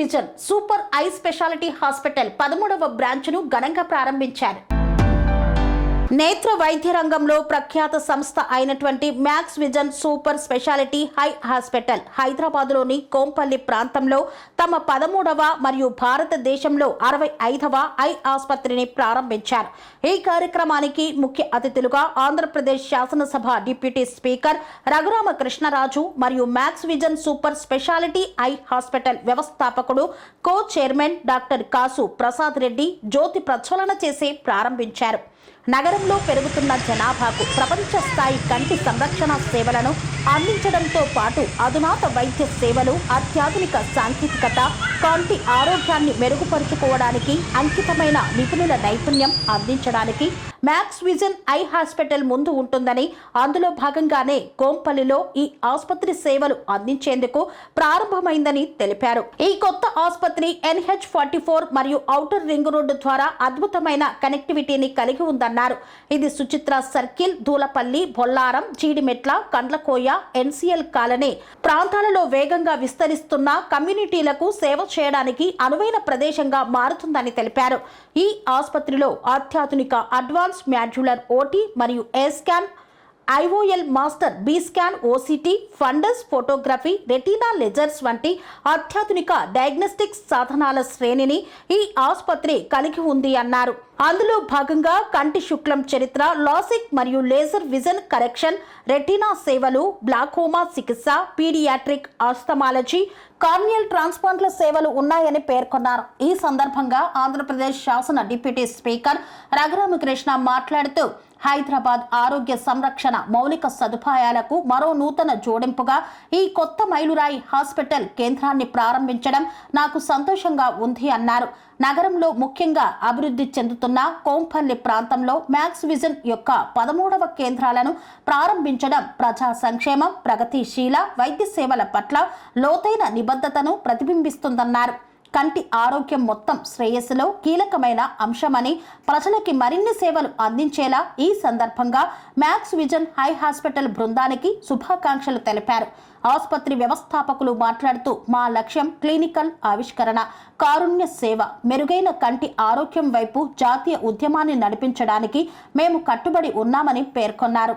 Vision super eye speciality hospital పదమూడవ బ్రాంచ్ను ఘనంగా ప్రారంభించారు. నేత్ర వైద్య రంగంలో ప్రఖ్యాత సంస్థ అయినటువంటి Max vision super speciality eye hospital హైదరాబాద్లోని కోంపల్లి ప్రాంతంలో తమ పదమూడవ మరియు భారతదేశంలో అరవై ఐదవ ఐ ఆసుపత్రిని ప్రారంభించారు. ఈ కార్యక్రమానికి ముఖ్య అతిథులుగా ఆంధ్రప్రదేశ్ శాసనసభ డిప్యూటీ స్పీకర్ రఘురామ కృష్ణరాజు మరియు Max vision super speciality eye hospital వ్యవస్థాపకుడు co chairman doctor Kasu Prasad Reddy జ్యోతి ప్రజ్వలన చేసి ప్రారంభించారు. నగరంలో పెరుగుతున్న జనాభాకు ప్రపంచ స్థాయి కంటి సంరక్షణ సేవలను అందించడంతో పాటు అధునాత వైద్య సేవలు అత్యాధునిక సాంకేతికత కంటి ఆరోగ్యాన్ని మెరుగుపరుచుకోవడానికి అంకితమైన నిపుణుల నైపుణ్యం అందించడానికి మ్యాక్స్ విజన్ ఐ హాస్పిటల్ ముందు ఉంటుందని అందులో భాగంగానే కోంపల్లిలో ఈ ఆసుపత్రి సేవలు అందించేందుకు ప్రారంభమైందని తెలిపారు. ఈ కొత్త ఆసుపత్రి ఎన్హెచ్ ఫార్టీ ఫోర్ మరియు ఔటర్ రింగ్ రోడ్డు ద్వారా అద్భుతమైన కనెక్టివిటీని కలిగి ఉందన్నారు. ఇది Suchitra circle Dulapally Bollaram Jeedimetla Kandlakoya NCL colony ప్రాంతాలలో వేగంగా విస్తరిస్తున్న కమ్యూనిటీలకు సేవ చేయడానికి అనువైన ప్రదేశంగా మారుతుందని తెలిపారు. ఈ ఆసుపత్రిలో అత్యాధునిక అడ్వాన్స్ మాడ్యులర్ ఓటీ మరియు A scan IOL master B scan OCT fundus photography retina lasers వంటి అత్యాధునిక డయాగ్నోస్టిక్స్ సాధనాల శ్రేణిని ఈ ఆసుపత్రి కలిగి ఉంది అన్నారు. అందులో భాగంగా కంటి శుక్లం చరిత్ర లాసిక్ మరియు లేజర్ విజన్ కరెక్షన్ రెటీనా సేవలు బ్లాకోమా చికిత్స పీడియాట్రిక్ ఆస్తమాలజీ కార్నియల్ ట్రాన్స్ప్లాంట్ల సేవలు ఉన్నాయని పేర్కొన్నారు. ఈ సందర్భంగా ఆంధ్రప్రదేశ్ శాసన డిప్యూటీ స్పీకర్ రఘురామకృష్ణ మాట్లాడుతూ హైదరాబాద్ ఆరోగ్య సంరక్షణ మౌలిక సదుపాయాలకు మరో నూతన జోడింపుగా ఈ కొత్త మైలురాయి హాస్పిటల్ కేంద్రాన్ని ప్రారంభించడం నాకు సంతోషంగా ఉంది అన్నారు. నగరంలో ముఖ్యంగా అభివృద్ధి చెందుతున్న కోంపల్లి ప్రాంతంలో మ్యాక్స్ విజన్ యొక్క పదమూడవ కేంద్రాలను ప్రారంభించడం ప్రజా సంక్షేమం ప్రగతిశీల వైద్య సేవల పట్ల లోతైన నిబద్ధతను ప్రతిబింబిస్తుందన్నారు. కంటి ఆరోగ్యం మొత్తం శ్రేయస్సులో కీలకమైన అంశమని ప్రజలకి మరిన్ని సేవలు అందించేలా ఈ సందర్భంగా మ్యాక్స్ విజన్ హై హాస్పిటల్ బృందానికి శుభాకాంక్షలు తెలిపారు. ఆసుపత్రి వ్యవస్థాపకులు మాట్లాడుతూ మా లక్ష్యం క్లినికల్ ఆవిష్కరణ కారుణ్య సేవ మెరుగైన కంటి ఆరోగ్యం వైపు జాతీయ ఉద్యమాన్ని నడిపించడానికి మేము కట్టుబడి ఉన్నామని పేర్కొన్నారు.